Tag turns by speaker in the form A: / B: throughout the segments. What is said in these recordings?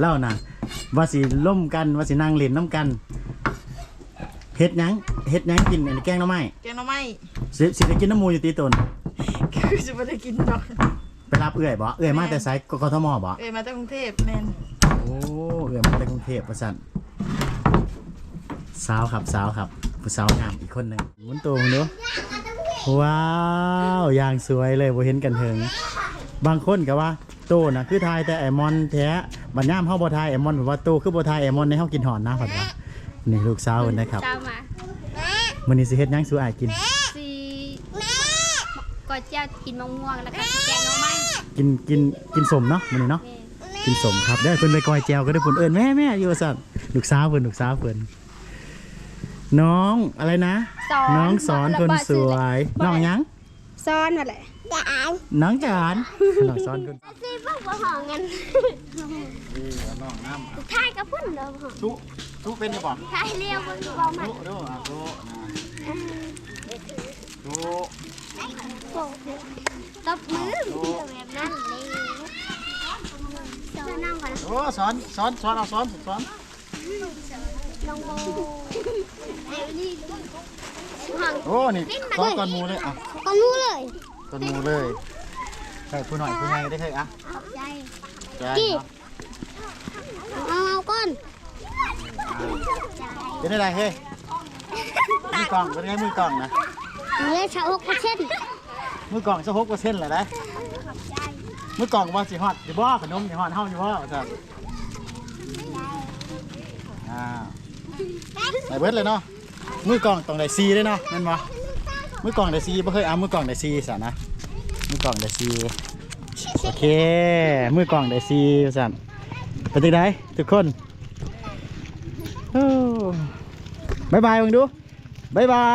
A: เล่านะว่าสิล่มกันว่าสินั่งเล่นน้ำกันเฮ็ดหยังเฮ็ดหยังกินอันนี้แกงหน่อไม้
B: แกงหน่อไม้
A: สิสิได้กินน้ำหมูอยู่ตีตน
B: คือจะไม่ได้กินดอก
A: ไปรับเอื้อยบ่เอื้อยมาแต่ไสกกทมบ่
B: เอ้ยมาจากกรุงเทพแมน
A: โอ้เอื้อยมาแต่กรุงเทพประสันสาวครับสาวครับผู้สาวงามอีกคนหนึงหมุนตัวมึงดูว้าวอย่างสวยเลยบ่เห็นกันเถิงบางคนก็ว่าโตนะคือทายแต่ไอมอนแท้ บัดย่ามเฮาบ่ทายไอมอนผมว่าโตคือบ่ทายไอมอนในเฮากินหอนนะผัดว่านี่ลูกสาวเพิ่นนะครับ
C: เจ้ามา
A: มื้อนี้สิเฮ็ดหยังสู่อ้ายกิน
C: สีก็เจ้ากินมะม่วงแล้วก็สิแกงหน่อไม้
A: กินกินกินสมเนาะมื้อนี้เนาะ
C: แม่
A: กินสมครับได้เพิ่นไปกอยแจวก็ได้เพิ่นเอิ้นแม่แม่อยู่ซั่นลูกสาวเพิ่นลูกสาวเพิ่นน้องอะไรนะ
C: สอน
A: น้องสอนคนสวย น้องหยัง
C: ซ้อนมาเล ย
A: น้องจานน้องสอนคน
C: ซีพวกบ่ห้องกัน
A: น้องน้ำ
C: ถ่ายกับพุ่นเด้อห้อง
A: ทุทุเป็นได้บ่
C: ถ่ายเร็วเบิ่งบ่มา
A: ทุดูอะทุทุ
C: ตบมือแบบนั้นเลยจะนั่งก่อนนะ
A: โอ้สอนสอนสอนเอาสอนสอน
C: ลองโบนี่ห้อง
A: โอ้ นี่สอนก่อนหมูเลยอะ
C: ก็รู้เลย
A: ก่อ นหมูเลยใช่ผู้หน่อยผู้ใหญ่ได้เคยอะ
C: ขอบใจ
A: ใจเนาะ
C: เอาเอาก่อน
A: เป็นได้ไรเฮ้ยมือกล่องเป็นไงมือกล่องนะ
C: เนื้อชาหกเปอร์เซ็นต์
A: มือกล่องจะหกเปอร์เซ็นต์เลยนะมือกล่องว่าสิฮอดสิบ่ขนมสิฮอดเฮาสิบ่ว่าซั่นอ่าไหนเบิดเลยเนาะมือกล่องต้องได้ซีเลยเนาะแม่นบ่มือกล่องได้ซีบ่เคยเอามือกล่องได้ซีซะนะ มือกล่องได้ซีโอเค มือกล่องได้ซีซั่นเป็นจังไดทุกคนโอ้บายบายมึงดูบายบา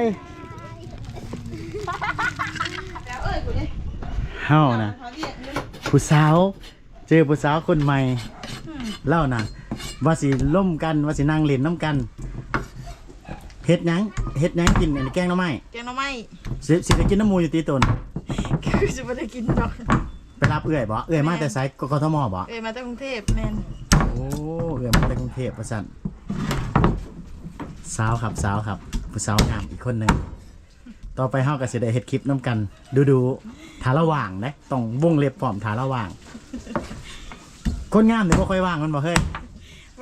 A: ยเฮานะผู้สาวเจอผู้สาวคนใหม่เล่านะว่าสิล่มกันว่าสินั่งเล่นน้ำกันเฮ็ดหยังเฮ็ดหยังกินอันนี้แกงหน่อไม้
B: แกงหน่อไม้
A: สิสิได้กินน้ำหมูอยู่ตีตน
B: คือจะไม่ได้กินดอก
A: ไปรับเอื้อยบ่เอื้อยมาแต่ไสกกทมบ่
B: เอ้ยมาจากกรุงเทพแมน
A: โอ้เอื้อยมาแต่กรุงเทพประสันสาวครับสาวครับ ผู้สาวงามอีกคนหนึ่งต่อไปเฮาก็สิได้เฮ็ดคลิปน้ำกัน ดูดูๆทาระหว่างนะต้องวงเล็บพร้อมทาระหว่าง คนงามเดี๋ยวบ่ค่อยว่างมันบ่เฮ้ย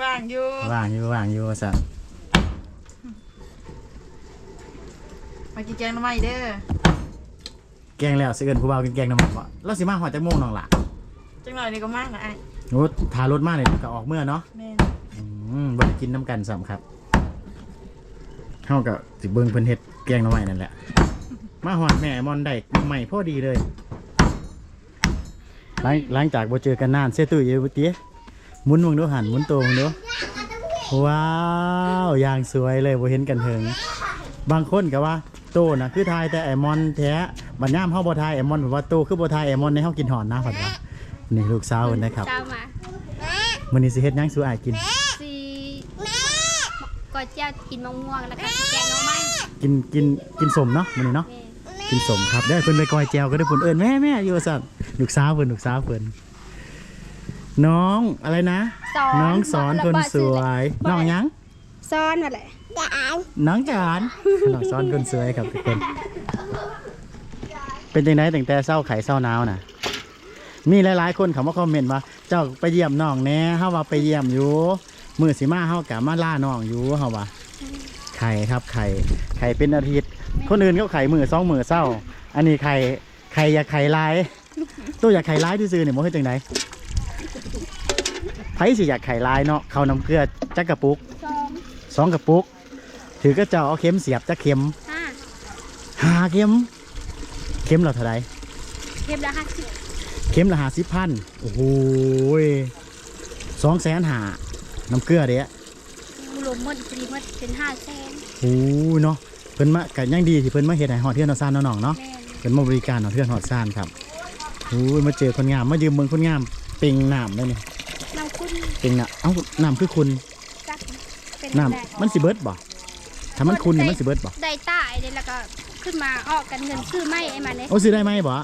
B: ว่างอยู่
A: ว่างอยู่ว่างอยู่ว่าซั่น
B: มากินแกงหน่อไม้เด้อ
A: แกงแล้วสิเอิ้นผู้บ่าวกินแกงน้ำมันบ่เราสิมาฮอดจักโมงน้องล่ะ
B: จังหน่อยนี่ก็มากนะไอ้
A: โอ้ทารถมาเนี่ยก็ออกเมื่อเนาะ
B: แมน
A: อืมบ่ได้กินน้ำกันซ้ำครับเฮาก็สิเบิ่งเพิ่นเฮ็ดแกงหน่อไม้นั่นแหละ มาฮอดแม่มอนได้ใหม่พอดีเลยหลังหลังจากบ่เจอกันนานเสียตุ้ยอยู่บ่ติหมุนมึงดูหันหมุนตัวมึงดูว้าวอย่างสวยเลยบ่เห็นกันเถิงบางคนก็ว่า โตนะคือทายแต่ไอมอนแท้บัดย่ามเฮาบ่ทายไอมอนผมว่าโตคือบ่ทายไอมอนในเฮากินหอนนะผัดว่านี่ลูกสาวเพิ่นนะครับ
C: เจ้ามา
A: มื้อนี้สิเฮ็ดหยังสู่อ้ายกิน
C: สีก็เจ้ากินมะม่วงแล้วก็สิแกงหน่อไม้
A: กินกินกินสมเนาะมื้อนี้เนาะ
C: แม่
A: กินสมครับได้เพิ่นไปกอยแจวก็ได้เพิ่นเอิ้นแม่แม่อยู่ซั่นลูกสาวเพิ่นลูกสาวเพิ่นน้องอะไรนะ
C: สอน
A: น้องสอนคนสวย น้องหยัง
C: ซ้อนมาเลย
A: น้องจานน้องสอนคนสวยครับทุกคน เป็นจังไดตั้งแต่เช้าไข่เช้าหนาวน่ะ มีหลายๆคนเขามาคอมเมนต์ว่าเจ้าไปเยี่ยมน้องแหน่เฮาว่าไปเยี่ยมอยู่มื้อสิมาเฮากะมาล่าน้องอยู่เฮาว่าไข่ครับไข่ไข่เป็นอาทิตย์ คนอื่นเขาไข่มือสองมือเศร้า อันนี้ไข่ไข่อยากไข่ลายตัวอยากไข่ลายที่ซื้อเนี่ยมันคือจังไดไผสิอยากไข่ลายเนาะเขาวน้ำเกลือจักกระปุก
C: สอง
A: สองกระปุก ถือก็จะเอาเข็มเสียบจักเข็ม
C: ห้า
A: หาเข็ม เข็มเราเท่าไร
C: เข็มละห้าสิบ
A: เข็มละหาสิบพันโอ้โหสองแสนหาน้ำเกลือเด้
C: รวมหมดเป็นหมดเป็นห้าแสน
A: โอ้ยเนาะเพิ่นมากันยังดีที่เพิ่นมาเฮ็ดให้ฮอดเทือนฮอดซ่านเนาะน้องเนาะ
C: แม่น
A: เป็นมาบริการหนอเทือนหอดซ่านครับโอ้ยมาเจอคนงามมายืมเมืองคนงามเป่งน้ำได้นี่
C: น้ำคุณ
A: เป่งน้ำเอ้าน้ำคือคุณ
C: จักเป็น
A: น้
C: แบบำ
A: มันสิเบิดบ่ ถ้ามันคุณนี่มันสิเบิดบ่
C: ได้ตายเลยแล้วก็ขึ้นมาออกกันเงินซื้อไม่ไอ้มันเนี่ย
A: โอ้ซื้อได้ไหมบ่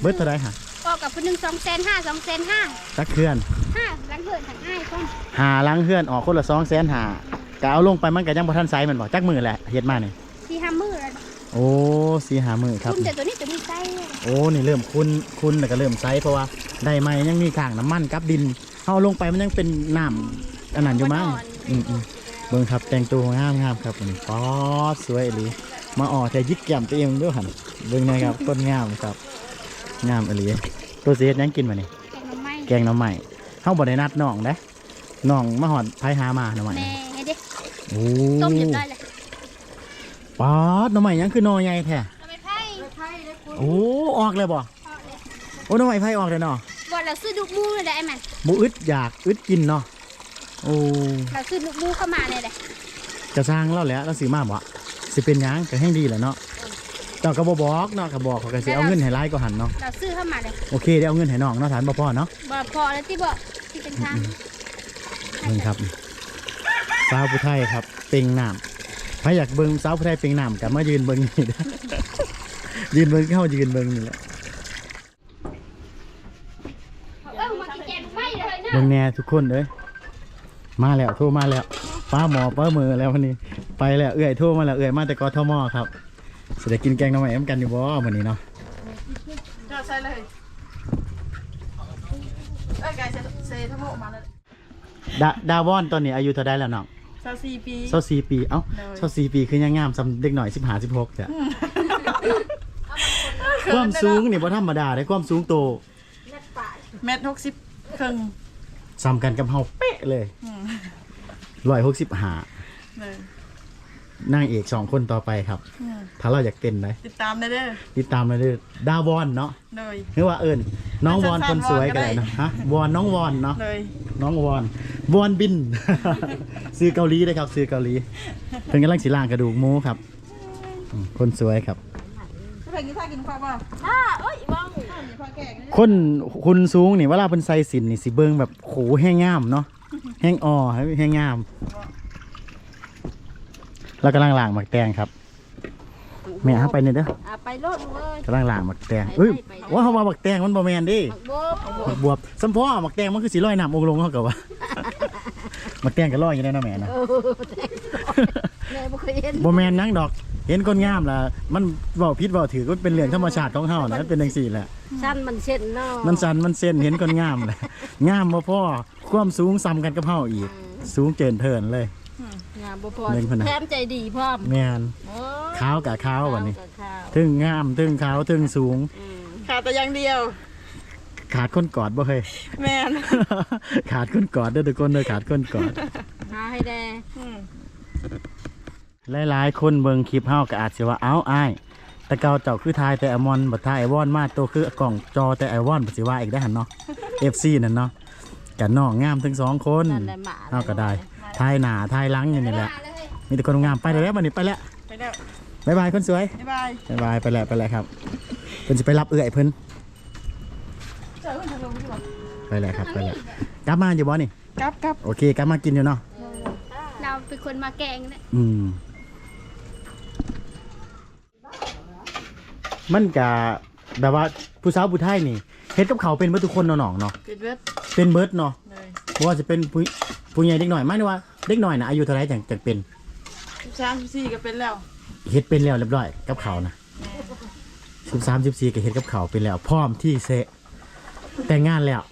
A: เบิดเท่าไรฮะ
C: ออกกับคนหนึ่งสองแสนห้าสองแสนห้า
A: จักเคลื่อน
C: ห้าแบล้างเหินทางอ้ายก่อน
A: หาลังเฮือนออกคนละ2แสนหาก็เอาลงไปมันก็ยังบ่ทันไซส์มันบ่จักมือแหละเฮ็ดมานี่
C: ที่ห้ามือแล้ว
A: โอ้สีหามือครับ
C: คุณแต่ตัวนี้ตัวนี้ไส้เลย
A: โอ้นี่เริ่มคุ้นคุ้นแล้วก็เริ่มไซส์เพราะว่าได้ไหมยังมีข้างน้ำมันกับดินเอาลงไปมันยังเป็นน้ำอันนั้นอยู่มั้งอืมอืม เบิ่งครับแต่งตัวงามงามครับนี่ป๊อดสวยอีหลีมาออกแต่ยิกแก้มตัวเองด้วยหันเบิ่งหนะครับต้นงามครับงามอีหลีตัวเสียดยังกินมานี่
C: แกงหน่อไม้
A: แกงหน้ำใหม่เฮาบ่ได้นัดน้องเด้น้องมาหอดไผหามาหน่อใหม่
C: แม่ให้เด็ก
A: โอ้
C: ต้มเรียบร้อยเลย
A: ป๊อดหน่อใหม่ยังคือหน่อใหญ่แท้
C: เอาไปไผ่
A: โอ้ออกเลยบ่โอ้หน่อใหม่ไผออกเลยเนาะ
C: บอดเราซื้อลูกมูเลยได้ไหม
A: บ่อึดอยากอึดกินเนาะ โอ้
C: เราซื้อลูกมูเข้ามาเลยได้
A: จะสร้างแล้วแหละเราสิมาบ่สิเป็นหยังก็แห่งดีแหละเนาะเจ้าก็บ่บอกเนาะก็บอกเขาก็สิเอาเงินให้หลายก็หันเนาะ
C: เราซื้อเข้ามาเลย
A: โอเคได้เอาเงินให้น้องเนาะฐานบ่พอเนาะ
C: บอดพอแล้วที่บอกที่เป็นทาง
A: เบิ่งครับสาวผู้ไทยครับเป่งน้ำใครอยากเบิ่งสาวผู้ไทยเป่งน้ำก็มายืนเบิ่งนี่เด้อ ยืนเบิ่งเข้ายืนเบิ่งนี่แหละ
C: เออมากินแกงไม่เลยนะ
A: เบิ่งแน่ทุกคนเอ้ย มาแล้วโทรมาแล้วป้าหมอป้ามือแล้ววันนี้ ไปแล้วเอื้อยโทรมาแล้วเอื้อยมาแต่กทมครับสิได้กินแกงหน่อไม้น้ำกันอยู่บ่มื้อนี้เนาะ
B: ก็ใส่เลยเอ้ยกายเซเซทั้งหมดมาเลย
A: ดาดาวอนตอนนี้อายุเท่าใดแล้วน้อง
B: สาวสี่ปี
A: เศร้าสี่ปีเอ้า
B: เลย
A: เศร้าสี่ปีคือยังงามสำเด็กหน่อยสิบหาสิบหกจ้ะความสูงนี่บ่ธรรมดาได้ความสูงโต
B: เมตรหกสิบครึ่ง
A: ซ้ำกันกับเฮาเป๊ะเลย
B: อืม
A: ร้อยหกสิบหา
B: เลย
A: นางเอกสองคนต่อไปครับ
B: อืม
A: ถ้าเราอยากเต้นได้
B: ติดตามได้เด้อ
A: ติดตามเลยเด้อดาวอนเนาะ
B: เลย
A: หรือว่าเอิญน้องวอน
B: สั้
A: คน
B: นๆ
A: สวย
B: วอนก็
A: กัน
B: ได้
A: เลยเนาะฮะวอนน้องวอนเนาะ
B: เลย
A: น้องวอนวอนบิน ซื้อเกาหลีได้ครับ ซื้อเกาหลีเพิ่นกำลังสิล่างกระดูกหมูครับอืมคนสวยครับ
B: ถ้า กินถ้ากินข้าวเปล่า
C: อ่าเอ้ยบ้อง
B: ข้าวมีข้าวแกงนี่
A: คนคุณสูงนี่เวลาเป็นใส่สินนี่สิเบิงแบบโหแห้งงามเนาะแห้งอ่อแห้งงาม แล้วกำลังล่างหมักแตงครับแม่ฮะไปเนี่ยเด้อ
C: อ่าไปโลดเว้ย
A: กำลังล่างหมักแตงเอ้ยว่าเขามาหมักแตงมันบ่แมนดิ
C: บักบ
A: หมักบวบสัมพ่อหมักแตงมันคือสีลอยน้ำองค์ลงเขากับว่าหมักแตงก็ลอยอยู่ในน้ำแม่นะ
C: เออแม่บ่เคยเห็น
A: บ่แมนหนังดอก เห็นคนงามล่ะมันเว้าพิษเว้าถือก็เป็นเรื่องธรรมชาติของเฮานะมันเป็นจังซี่แหละ
C: สั้นมันเช่นเนาะ
A: มันสันมันเส้นเห็นคนงามเลยงามบ่พ่อความสูงซ้ำกันกับเฮาอีก สูงเจินเทินเลย
C: งามบ่พอ
A: เล่นพนัน
C: แถมใจดีพร้อม
A: แม่น
C: โอ้
A: ขาวกับขาววันนี้
C: กับข้าว
A: ถึงงามถึงขาวถึงสูง
C: อืม
B: ขาดแต่อย่างเดียว
A: ขาดคนกอดบ่เคย
B: แม่น
A: ขาดคนกอดเด้อทุกคนเด้อขาดคนกอด
C: หาให้แด
B: อืม
A: หลายๆ คนเบิ่งคลิปเฮาก็อาจสิว่าเอ้าอ้ายแต่เก่าเจ้าคือทายแต่ไอมอนบ่ทายไอวอนมาโตคือกล่องจอแต่ไอวอนบ่สิว่าอีกได้อหั่นเนาะ FC นั่นเนาะกันน้องงามทั้งสองคน
C: นั่นแหละหมา
A: เฮาก็ได้ทายหน้าทายหลังอยู่นี่แหละ
C: มาเลย
A: มีแต่คนงามไปแล้วบัดนี้ไปแล้ว
B: ไปแล้ว
A: บ๊ายบายคนสวย
B: บ๊ายบาย
A: บ๊ายบายไปแล้วไปแล้วครับเพิ่นจะไปรับเอื้อยเพิ่น
B: เจอกันทางลงดีกว่า
A: ไปแล้วครับไปแล้วกลับมาอยู่บ่นี่
B: กลับกลับ
A: โอเคกลับมากินอยู่เนาะ
C: เราเป็นคนมาแกงเนี่ย
A: อืม มันกะแบบว่าผู้สาวผู้ไทยนี่เฮ็ดกับเขาวเป็นเบิดทุกคนเนาะน้องเนาะ
B: ปิดเว็บ
A: เป็นเบิดเนาะ
B: เลย
A: เพราะว่าจะเป็นผู้ผู้ใหญ่เด็กหน่อยไม่ได้ว่าเด็กหน่อยนะอายุเท่าไหร่จังจังเป็น
B: สิบสามสิบสี่ก็เป็นแล้ว
A: เฮ็ดเป็นแล้วเรียบร้อยกับเขาวนะสิบสามสิบสี่ก็เฮ็ดกับเขาวเป็นแล้ว พร้อมที่เซะแต่งงานแล้ว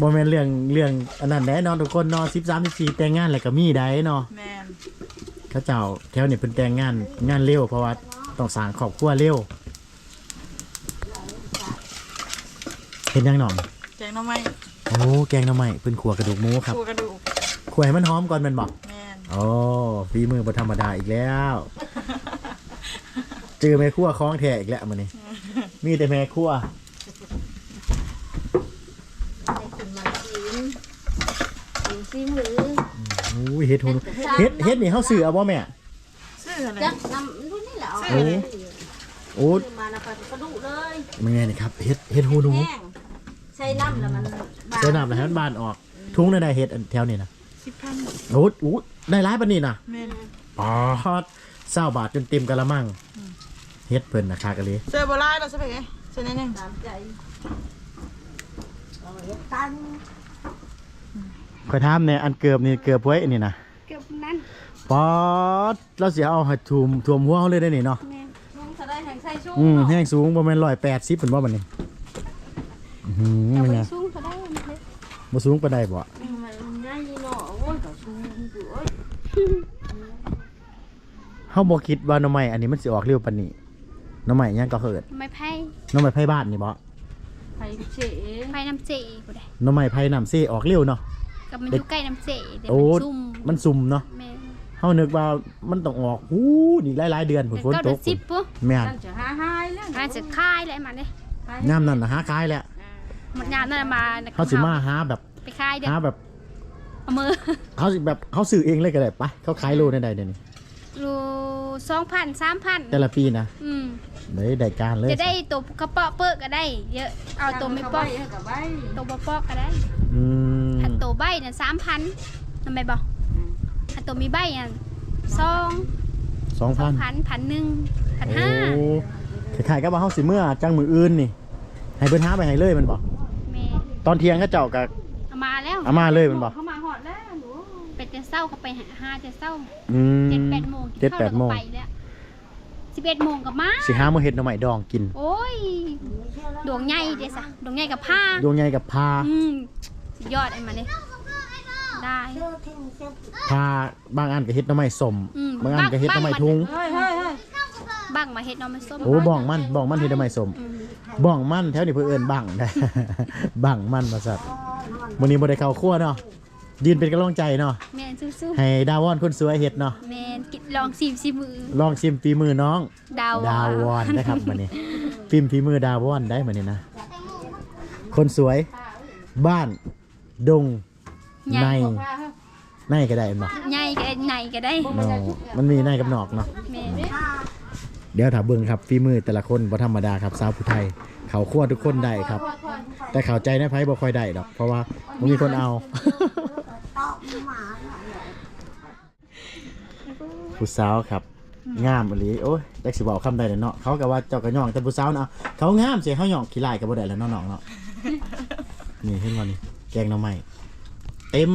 A: บ่แม่นเรื่องเรื่องอันนั้นแน่นอนทุกคนเนาะสิบสามสิบสี่แต่งงานแล้วก็มีได้เนาะ
B: แม่น
A: เขาเจ้าแถวนี่เพิ่นแต่งงานงานเร็วเพราะว่าต้องสร้างครอบครัวเร็วเห็นยังหนอง
B: แกงหน้ำไม้
A: โอ้แกงหน่อไม้เพิ่นขัวกระดูกหมูครับ
B: ชูกระดูก
A: ขัวให้มันหอมก่อนแมันบอก
B: แม่น
A: โอ้ฝีมือบ่ธรรมดาอีกแล้วเจอแม่ครัวคล้องแท้อีกแล้วมื้อนี้มีแต่แม่ครัว
C: ได้ขึ้นมากินกินซีมือ
A: โอ้ยเฮ็ดหูเฮ็ดเฮ็ดนี่เฮาซื้อเอาบ่แม่
B: ซื้ออะไร
C: จักนำรุ่นนี่แหละ
A: โอ้โอ้
C: ซื้อมานะปลากระดูกเลย
A: มันไงนี่ครับเฮ็ดเฮ็ดหูหนู
C: แห้งใช้น้ำแล้วมันบาง
A: ใส่น้ำแล้วให้มันบานออก ทุงได้ได้เฮ็ดอันแถวนี้นะ
B: สิบพัน
A: โอ้โหได้หลายปานนี้นะ
B: แม่น
A: ปอดเศร้าบาทจนเต็มกะละมังเฮ็ดเพิ่นนะคากะเลย
B: เจอโบราณเราใช่ไหมเสื้อนิดนึง
C: ตามใจ
A: คอยถามเนี่ยอันเกือบนี่เกือบไว้อันนี้นะ
C: เกือบนั้น
A: ป๊อดเราสิเอาให้ท่วมท่วมหัวเขาเลยได้นี่เนาะ
C: แม่
B: ลุงจะได้แห่งใส่ชู้
A: อืมแห้งสูงประมาณ180เป็นบ่บัดนี้อื้อหือ
C: เอา
A: มัน
C: ไป
A: ไง
C: สูงเขาได้มันเลย
A: บ่สูงปานใดบ่
B: มันง่ายเนาะโอ้ยก็ชู้อยู่เอ้ย
A: เฮาบ่คิดว่าหน่อไม้อันนี้มันสิออกเร็วปานนี้หน่อไม้หยังก็เหิด
C: ไม่ไพ่
A: หน่อไม้ไผบ้านนี่บ่
B: ไปเฉะ
C: ไพ่น้ำเจกูได้
A: หน่อไม้ไผน้ำเซออกเร็วเนาะ
C: กับมันอยู่ใกล้น้ำเจแต่
A: โอ้
C: มันซุ่ม
A: มันซุ่มเนาะ
C: แม่
A: เฮานึกว่ามันต้องออกหูนี่หลายๆเดือนฝนฝน
C: ก็
A: ต
C: เดือกนสิบปุ๊บ
A: แม่น
B: นั่นจะหาหายแล้ว
C: อาจจะคายเลยมันเลย
A: ยามนั้นน่ะหาขายแล้ว
C: หมดยามนั่นมา
A: เขาสิมาหาแบบ
C: ไปคายเด้อ
A: หาแบบ
C: เอามือ
A: เขาสิแบบเขาซื้อเองเลยก็ได้ไปเขาขายโลได้ใดเดี๋ยวนี้
C: รูสองพันสามพัน
A: แต่ละปีนะ
C: อืม
A: ได้ได้การเลย
C: จะได้ตัวกระเปาะเปิกก็ได้ เยอะเอาตัวไม่ปอก
B: กับใบ
C: ตัวบ่ปอกก็ได้
A: อืม
C: ถ้า ตัวใบเนี่ยสามพันทำไมบอกถ้าตัวมีใบอะสอง
A: สอง
C: สอ
A: พั
C: ง
A: น
C: พันพันหนึ่งพัน
A: โอ้
C: ห้า
A: ขายๆก็ว่าเฮาสิเมื่อจังมืออื่นนี่ ให้เพิ่นหาไปให้เลยมันบอก
C: แม่
A: ตอนเที่ยงเขาเจ้าก็
C: เอามาแล้ว
A: เอามาเลยมันบอก
B: เข้ามาหอดแล้วหนู
C: เป็นแต่เศร้าเขาไปหาห้าแต่เศร้า
A: อืม
C: เจ็ดแปดโมงกิน
A: เจ็ด
C: ข้าว
A: แป
C: แล้
A: ด
C: ว
A: โม
C: ก็
A: ง
C: ไปแล้วสิบเอ็ดโมงกับมา
A: สิหามาเฮ็ดหน่อไม้ดองกิน
C: โอ้ยดวงใหญ่เด้สะดวงใหญ่กับผ้า
A: ดวงใหญ่กับพา
C: อืม สุดยอดไอ้มันเลยได้
A: พาบางอันก็เฮ็ดหน่อไม้สม
C: อืม
A: บางอันก็เฮ็ดหน่อไม้ทุง
B: เฮ้ยเฮ้ยเฮ้ย
C: บังมาเฮ็ดหน้องมันส้ม
A: โอ้บ้องมันบ้องมันเฮ็ดหน่อไม้สมบ้องมันแถวนี้เพิ่นเอินบังได้ บังมันว่าซั่นมื้อนี้บ่ได้เข้าครัวเนาะยืนเป็นกำลังใจเนาะ
C: แมนสู้
A: ให้ดาวอนคนสวยเฮ็ดเนาะ
C: ๆแมนกินลองซิมซิมือ
A: ลองชิมฝีมือน้อง
C: ดาว
A: ดาวอนนะครับมื้อนี้ ฟิล์มฝีมือดาวอนได้มื้อนี้นะ คนสวยบ้าน ดง
C: ให
A: ใน
C: ญ่
A: ในก็ได้เนาะ
C: ใหญ่ก็ได้ในก็ได้
A: เนาะมันมีในกับนอกเนาะ
C: แมน
A: เดี๋ยวถ้าเบิ่งครับฝีมือแต่ละคนบ่ธรรมดาครับสาวผู้ไทย เขาคั่วทุกคนได้ครับ แต่เข้าใจในไผบ่ค่อยได้ดอก เพราะว่าบ่มีคนเอา ผู้สาวครับ งามอีหลีโอ้ยจักสิเว้าคำใดเนาะเขาก็ว่าเจ้าก็ย่องแต่ผู้สาวนะเขางามสิเฮาย่องขี้ลายก็บ่ได้แล้วเนาะน้องเนาะนี่เห็นบ่นี่ แกงหน่อไม้เต็ม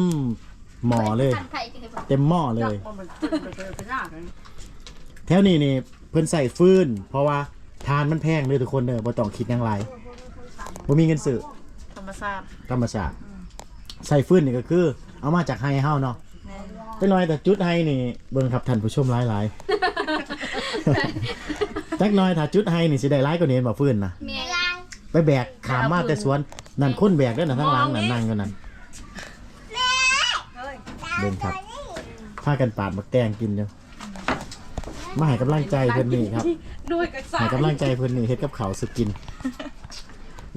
A: หม้อเลย
C: ทานไข่จังเลยบ่
A: เต็มหม้อเลย
B: มันเป็นเป็นยากเลย
A: แถวนี้นี่เพิ่นใส่ฟืน เพราะว่าทานมันแพงเลยทุกคนเด้อบ่ต้องคิดหยังไรบ่มีเงินซื้อ
B: ธรรมชาติ
A: ธรรมชาติใส่ฟืนนี่ก็คือ เอามาจากไฮเฮาเนาะ
B: แม่
A: แต่น้อยแต่จุดไฮนี่เบิ่งครับท่านผู้ชมหลายๆ จักหน้อยถ้าจุดไฮนี่สิได้หลายกว่านี้บ่ฟืนนะ
C: แม่
A: ไปแบกขามมาแต่สวนนั่นคนแบกเด้อน่ะทั้งหลังนั่นนั่งอยู่นั่นเบิ่งครับพากันปาดบักแตงกินอยู่มาให้กำลังใจเพิ่นนี่ครับ
B: ด้วยกระสา
A: ให้กำลังใจเพิ่นนี่เฮ็ดกับเขาวสุกิน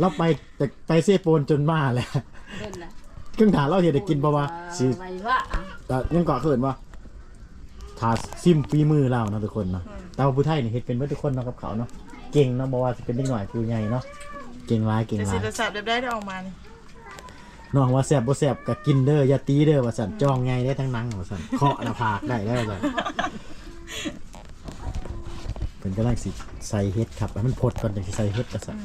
A: เราไปแต่ไปเซโปนจนมาแหล้ว
B: เดินนะ
A: ครึ่งถาเราเฮ็ดได้กินบ่วะสิ
B: ไม่ว่า
A: แต่ยังเกาะเขินว่าทาซิมฝีมือเราเนาะทุกคนเนาะแต่ว่าผู้ไทยนี่เฮ็ดเป็นเบิดทุกคนเนาะกับเขาวเนาะเก่งเนาะบ่ว่าสิเป็นเด็กหน่อยผู้ใหญ่เนาะ เก่งหลายเก่ง
B: จะ
A: หลา
B: สิ
A: ย
B: จะสับได้ได้ออกมานี่
A: น้องว่าแซ่บบ่แซ่บก็กินเด้ออย่าตีเด้อว่าซั่นจ้องไงได้ทั้งหนังว่าซั่นเคาะหน้าผากได้แล้วว่าซั่นเพิ่นกำลังสิใส่เฮ็ดครับให้มันพดก่อนจังสิใส่เฮ็ดว่าซั่น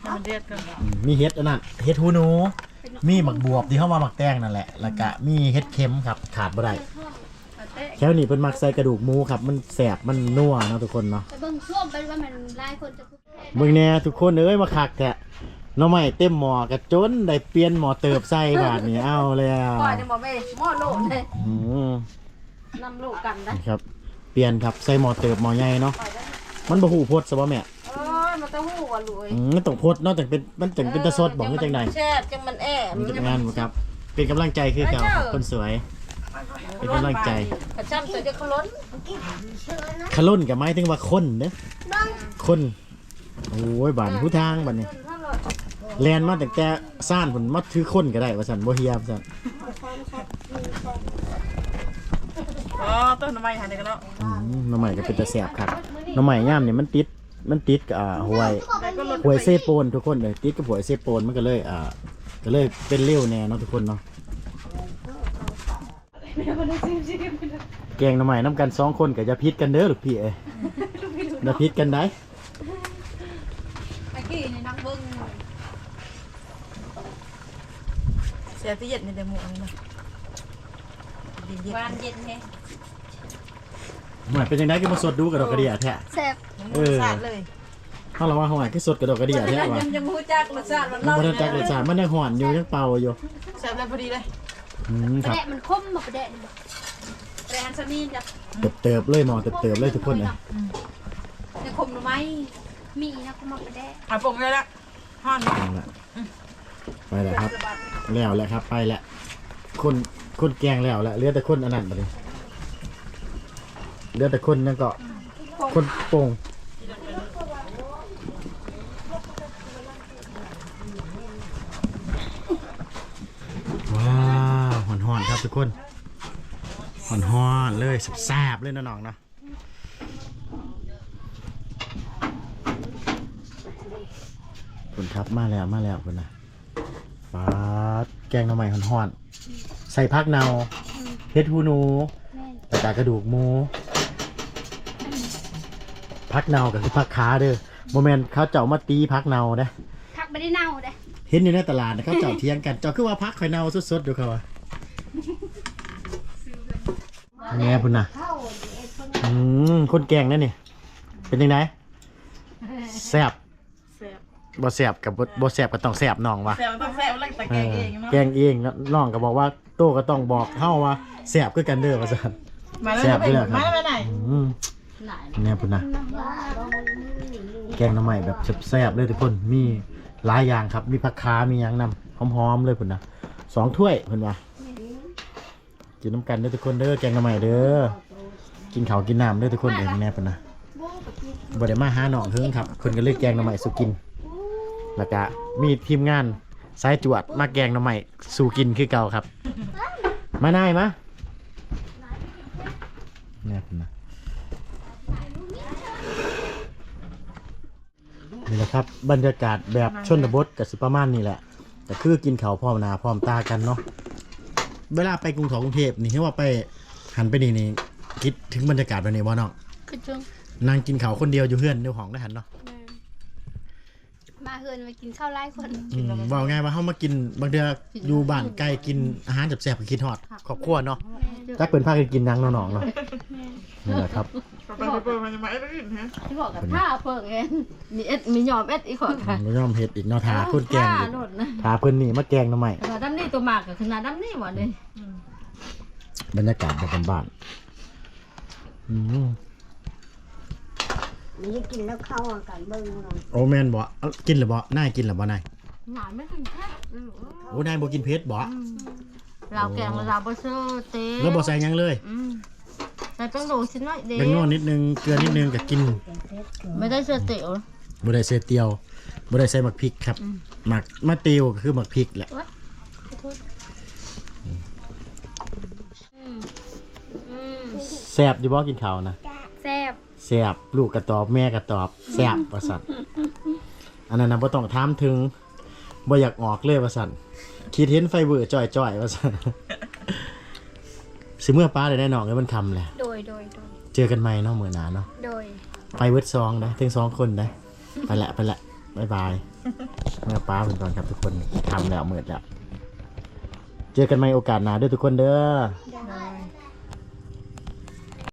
B: ให้มันเรียดกัน
A: อืมมีเฮ็ดอันนั้นเฮ็ดหูหนู มีหมักบวบที่เข้ามาหมักแตงนั่นแหละแล้วก็มีเฮ็ดเค็มครับขาดบ่ได้แค่นี้เพิ่นมักใส่กระดูกหมูครับ มันแสบมันนัวเนาะทุกคนเนาะ
C: ไปเบิ่งช่ วงไปว่ามันหลายคนจะพูด
A: เบิ่งแน่ทุกคนเอ้ยมาคักแท้หน้องใหม่เต็มหม้อกระจนได้เปลี่ยนหม้อเติบใส่บาดนี้เอาแล้ว
B: ก่อนจะบอกไม่หม้อโลกเลย
A: อืม
B: นำโลกกันได้
A: ครับ เปลี่ยนครับใส่หม้อเติบหม้อใหญ่เนาะมันบ่ฮู้พดซะบ่แม่
B: เออมันต้องหูว่าลุย
A: อืมมันต้องพดเนาะจังเป็นมันจังเป็นตะสดบ่คือจังได
B: แช่จังมันแอบ
A: มันจะงานบ่ครับ เป็นกำลังใจคือเก่าครับคนสวย เป็นกำลังใจ
B: กระช่ำตัวจะขล้น
A: ขลุ่นกับไม้ถึงว่าคนเนอะคนโอ้ยบานผู้ทางบันนี้แลนมาตั้งแต่ซ่านผลมาถือคนก็ได้ว่าสันบ่เฮียว่าสัน
B: อ๋อต้นไม้หันกันแล้ว
A: อืมหน้ำใหม่ก็เป็นตะแสบครับหน้ำใหม่ย่ามเนี่ยมันติดมันติดกับอ่าหวย
B: แต่ก็ลด
A: หวยเซโปนทุกคนเลยติดกับหวยเซโปนมันก็เลยอ่าก็เลยเป็นเลี้ยวแน่เนาะทุกคนเนาะ แกงหน้ำใหม่น้ำกันสองคนก็จะพิษกันเด้อลูกพี่เอ้ยอย่าพิษกันได้
B: เมื่อกี้นี่นักเบิ้งสียที่เย็นในเดหมูอันนี้นะเย็นเย็น
C: หวานเย็นแฮะ
A: หมายเป็นยังไงก็มาสดดูกระดอกกระเดียแท้
C: แซ่บ
A: เออ
B: สาดเลย
A: ถ้าเราว่าหอยก็สดกระดอกกระเดียแท้ว่ะ
B: ยังยังหูจักรสชาติมัน
A: มัน
B: เล่า
A: บ่ได้จักเลยจ้ามันยังหอนอยู่ยังเป่าอยู่
B: แซ่บเลยพอดีเลย
A: อืม
C: ป
A: ค
C: ลา
A: รับ
C: แดะมันคมบ่ปลาแดะนี่บ่ปลาแดะอันซามีนจ้ะ
A: เติบๆเลยหมอเติบๆเลยทุกคนเลย
C: ในคมหรือไม่มีนะก็มาปลาแดะ
B: อะปรุงเลยละห่อน
A: เอาละไปแล้วครับ แล้วแหละครับ ไปแล้วคนคนแกงแล้วแหละเหลือแต่คนอันนั้นบัดนี้เหลือแต่คนนั่นก็คนโป่งว้าวหอนหอนๆครับ ทุกคนหอนหอนๆเลยแซ่บๆเลยนะน้องเนาะคุณครับมาแล้วมาแล้วคุณนะฟ้าดแกงหน่อไม้หอนหอนๆใส่พักเนาเฮ็ดหูหนู
C: แม่น
A: แต่กากระดูกหมูพักเนาก็คือพักขาเด้อโมเมนต์เขาเจ้ามาตีพักเนาเด้อ
C: ผักไม่ได้เน่าเด้
A: เห็นอยู่ในตลาดนะเขาเจ้าเทียงกันเจ้าคือว่าพักข่อยเนาสดๆอยู่เขาว่า แง่พุ่นนะอืมคนแกงนั่นนี่ เป็นยังไงแซ่บ
B: แซ่บ
A: บ่แซ่บกับบ่บ่แซ่บก็ต้องแซ่บน้องวะ
B: แซ่บมันต้องแซ่บแล้วแต่
A: เอ
B: แกง
A: อ
B: เองเนาะ
A: แกงเองแล้วน้องก็บอกว่าโตก็ต้องบอกเฮาว่าแซ่บคือกันเด้อว่าซั่น
B: มาแล้ว
A: แซ่บ
B: ไป
A: ด้วยเหรอครับ
B: มาแล้วไปไหน
A: อืมแน่พุ่นนะแกงหน้ำใหม่แบบแซ่บๆเลยทุกคนมีหลายอย่างครับ มีผักคามีหยังนำหอมๆเลยพุ่นนะสองถ้วยเพิ่นว่า กินน้ำกันเด้อทุกคนเด้อแกงหน้ำใหม่เด้อกินข้าวกินน้ำเด้อทุกคนเองแน่พุ่นนะบ่ได้มาหาหนองเฮิงครับเพิ่นก็เลยแกงหน้ำใหม่สู่กิน แล้วก็มีทีมงานสายจวดมาแกงหน้ำใหม่สู่กินคือเก่าครับ มานายมาแน่พุ่นะนี่แหละครับบรรยากาศแบบชนบทกับสิประมาณนี้แหละแต่คือกินเขาวพร้อมหนาพร้อมตากันเนาะ เวลาไปกรุงเทพกรุงเทพนี่ที่ว่าไปหันไปนี่นี่คิดถึงบรรยากาศแบบนี้บ่เนาะ
C: คือจัง
A: นั่งกินเขาวคนเดียวอยู่เฮือนอยู่ห้องได้หันเนาะ
C: มาเฮือนมากินข้าวไล่คน
A: อืมบอกไงว่าเฮามากินบางเดืออยู่บ้านใกล้กินอาหารแซ่บๆก็คิดฮอดครอบครัวเนาะจักเป็นพากันกินหยังเนาะน้องเนาะนี่แหละครับ
B: ไปไปไปมันจะมาไอ้เรื่องฮะ
D: ที่บอกกับท่าเพิ่งเองมีเอ็ดมียอมเอ็ดอีกคนค่ะ
A: บ่ยอมเฮ็ดอีกเนาะทาคนแกง
D: ท่า
A: อีก
D: โดดนะ
A: ทาเพิ่นนี่มาแกงหน่อไม้
D: ขนาดน้ำนี่ ตัวมากกับขนาดน้ำนี่หมดเลย
A: บรรยากาศแบบบ้านๆอืม
E: นี่กินแล้วเข้ากันเบิ่งเนาะ
A: โอแมนบ่เอากินหรือบ่นายกินหรือบ่นาย
D: หนาไม่ถึงแค่
A: โอ้นายบ่กินเพชรบ่
D: เราแกงเราบะเซอร์เต้
A: แล้วบ่ใส่หยังเลย
D: อืมแต่ต้องดูชิ้นหน่อยเด้
A: แบงนวลนิดนึงเกลือนิดนึงก็กิน
D: ไม่ได้เซอร์เตียว
A: บ่ได้ใส่เตียวบ่ได้ใส่หมักพริกครับหมักมะเตียวก็คือหมักพริกแหละ
C: ม
A: แซ่บอยู่บ่กินข้าวนะ
C: แซ่บ
A: แซ่บลูกก็ตอบแม่ก็ตอบแซ่บว่าซั่นอันนั้นน่ะบ่ต้องถามถึงบ่อยากออกเลยว่าซั่นคิดเห็นไฟเบอร์จ่อยๆว่าซั่นสิเมื่อป้าได้แน่นอนเลยมันคำแหละ
C: โดยโดยโดย
A: เจอกันใหม่เนาะมื้อหน้าเนาะ
C: โดย
A: ไปเวิร์ดซองนะถึงสองคนนะไปละไปละบายบายเมื่อป้าเป็นก่อนครับทุกคนทำแล้วเมิดแล้ว เจอกันใหม่โอกาสหน้าเด้วยทุกคนเด้อ
C: โดย